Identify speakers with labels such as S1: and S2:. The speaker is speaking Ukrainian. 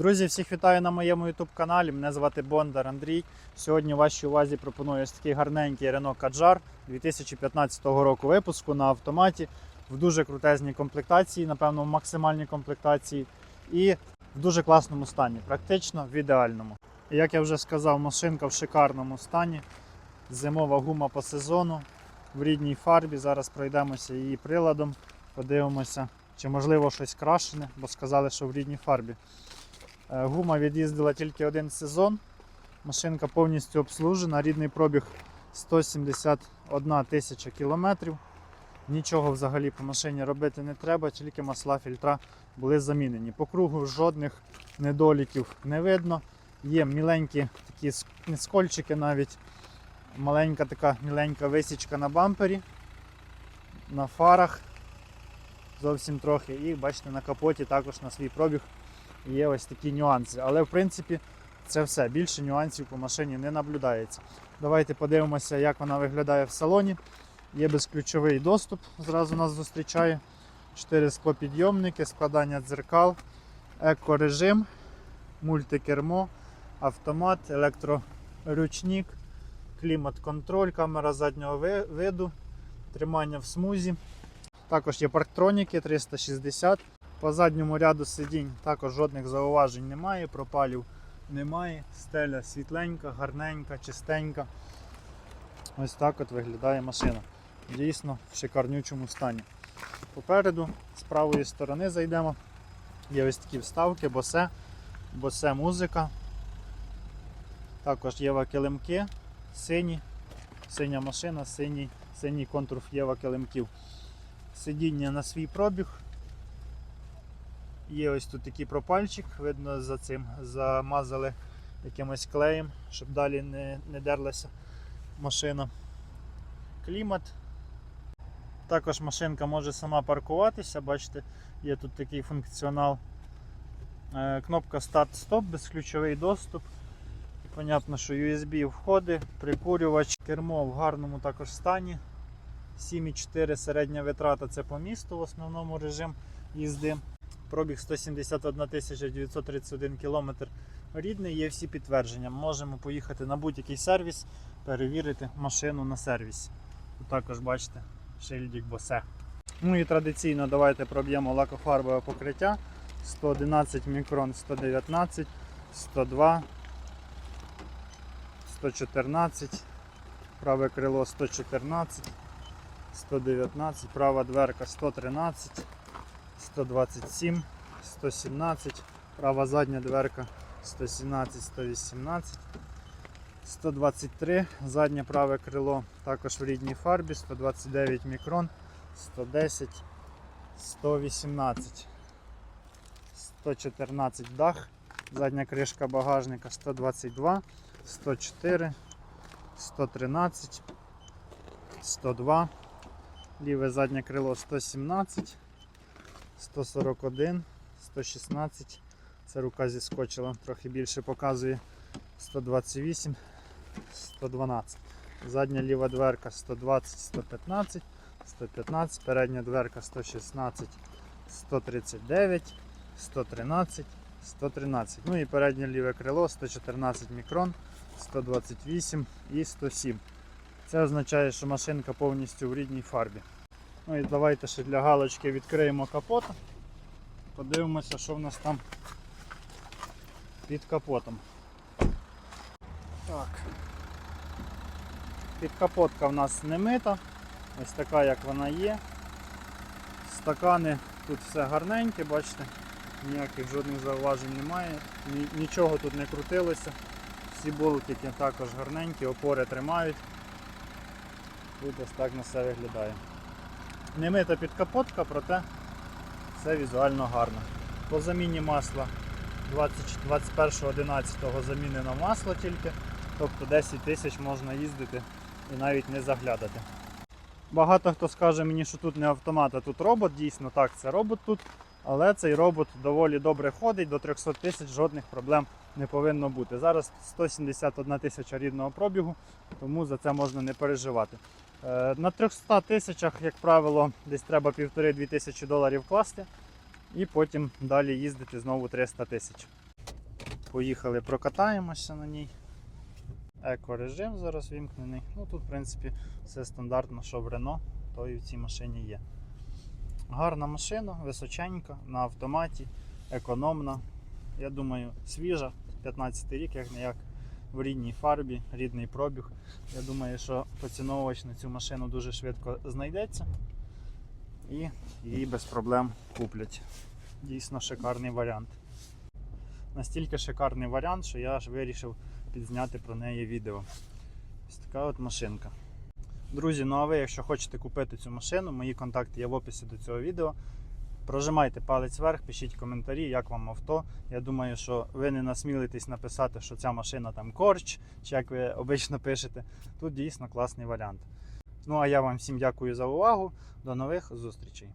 S1: Друзі, всіх вітаю на моєму YouTube каналі. Мене звати Бондар Андрій. Сьогодні вашій увазі пропоную ось такий гарненький Renault Kadjar 2015 року випуску на автоматі в дуже крутезній комплектації, напевно, в максимальній комплектації і в дуже класному стані, практично в ідеальному. Як я вже сказав, машинка в шикарному стані. Зимова гума по сезону в рідній фарбі. Зараз пройдемося її приладом, подивимося, чи можливо щось крашене, бо сказали, що в рідній фарбі. Е, Гума від'їздила тільки один сезон. Машинка повністю обслужена, рідний пробіг 171 тисяча кілометрів. Нічого взагалі по машині робити не треба, тільки масла фільтра були замінені. По кругу жодних недоліків не видно. Є міленькі такі скольчики навіть. Маленька така міленька висічка на бампері, на фарах зовсім трохи. І бачите, на капоті також на свій пробіг є ось такі нюанси. Але в принципі це все. Більше нюансів по машині не наблюдається. Давайте подивимося, як вона виглядає в салоні. Є безключовий доступ, зразу нас зустрічає. 4 склопідйомники, складання дзеркал, екорежим, мультикермо, автомат, електроручник, клімат-контроль, камера заднього виду, тримання в смузі. Також є парктроніки 360. По задньому ряду сидінь також жодних зауважень немає, пропалів немає. Стеля світленька, гарненька, чистенька. Ось так от виглядає машина. Дійсно в шикарнючому стані. Попереду, з правої сторони зайдемо. Є ось такі вставки, босе, босе музика. Також є килимки, сині, синя машина, синій, синій контур Єва килимків. Сидіння на свій пробіг. Є ось тут такий пропальчик, видно за цим замазали якимось клеєм, щоб далі не, не дерлася машина. Клімат. Також машинка може сама паркуватися, бачите, є тут такий функціонал. Е, Кнопка старт-стоп, безключовий доступ. Понятно, що USB входи, прикурювач, кермо в гарному також стані. 7,4 середня витрата це по місту в основному режим їзди. Пробіг 171 931 км рідний, є всі підтвердження. Можемо поїхати на будь-який сервіс, перевірити машину на сервісі. Тут також бачите шильдик босе. Ну і традиційно давайте проб'ємо лакофарбове покриття 111 мікрон 119, 102, 114, праве крило 114, 119, права дверка 113. 127, 117, права задня дверка 117, 118, 123, заднє праве крило також в рідній фарбі, 129 мікрон, 110, 118, 114 дах, задня кришка багажника 122, 104, 113, 102, ліве заднє крило 117. 141, 116. Це рука зіскочила, трохи більше показує 128, 112. Задня ліва дверка 120, 115, 115, передня дверка 116, 139, 113, 113. Ну і переднє ліве крило 114 мікрон, 128 і 107. Це означає, що машинка повністю в рідній фарбі. Ну і давайте ще для галочки відкриємо капот. Подивимося, що в нас там під капотом. Так. Підкапотка в нас не мита. Ось така як вона є. Стакани тут все гарненьке, бачите, ніяких жодних зауважень немає, нічого тут не крутилося. Всі болтики також гарненькі, опори тримають. Тут ось так на все виглядає. Не мита підкапотка, проте все візуально гарно. По заміні масла 21.11 замінено масло тільки, тобто 10 тисяч можна їздити і навіть не заглядати. Багато хто скаже мені, що тут не автомат, а тут робот. Дійсно так, це робот тут, але цей робот доволі добре ходить, до 300 тисяч жодних проблем не повинно бути. Зараз 171 тисяча рідного пробігу, тому за це можна не переживати. Е, На 300 тисячах, як правило, десь треба 1,5-2 тисячі доларів класти і потім далі їздити знову 300 тисяч. Поїхали, прокатаємося на ній. Еко-режим зараз вімкнений. Ну тут, в принципі, все стандартно, що в Рено, то і в цій машині є. Гарна машина, височенька, на автоматі, економна. Я думаю, свіжа, 15 рік, як не як в рідній фарбі, рідний пробіг. Я думаю, що поціновувач на цю машину дуже швидко знайдеться і її без проблем куплять. Дійсно шикарний варіант. Настільки шикарний варіант, що я аж вирішив підзняти про неї відео. Ось така от машинка. Друзі, ну а ви, якщо хочете купити цю машину, мої контакти є в описі до цього відео. Прожимайте палець вверх, пишіть коментарі, як вам авто. Я думаю, що ви не насмілитесь написати, що ця машина там корч, чи як ви обично пишете. Тут дійсно класний варіант. Ну а я вам всім дякую за увагу. До нових зустрічей.